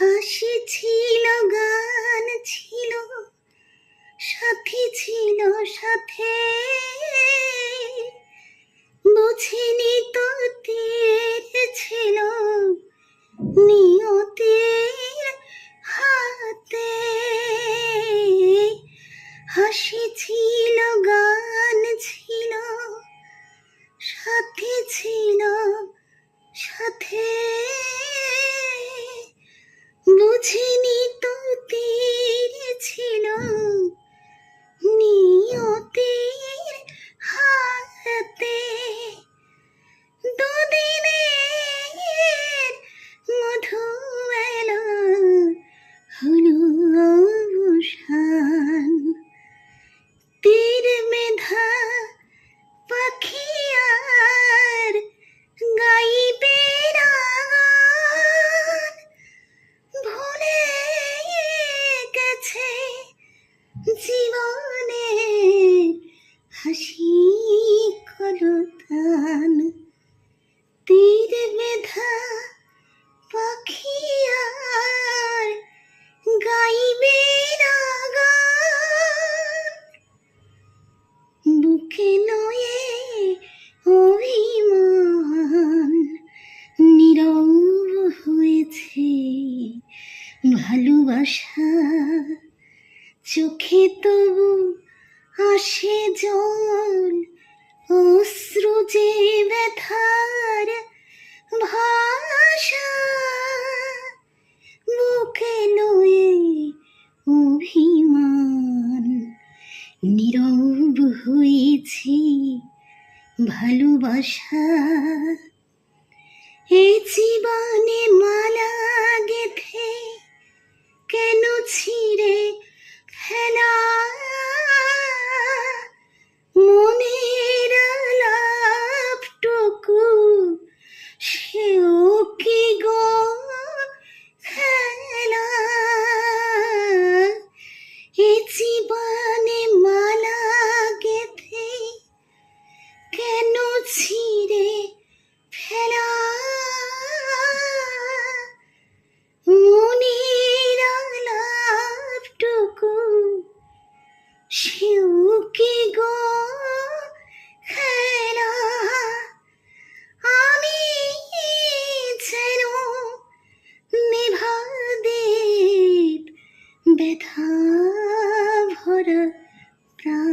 হাসি ছিল গান ছিল, সাথী ছিল সাথে। বুঝিনি তো তীর ছিল নিয়তির হাতে। হাসি ছিল গান ছিল, সাথী ছিল সাথে। বুকে নয়ে অভিমান নীরব হয়েছে। ভালোবাসা চোখে তবু আসে জল, অশ্রু যে ব্যথার ভাষা, বুকে লয়ে অভিমান নীরব হয়েছি ভালোবাসা। এ জীবনে মালা গেথে কেন ছিঁড়ে Yeah.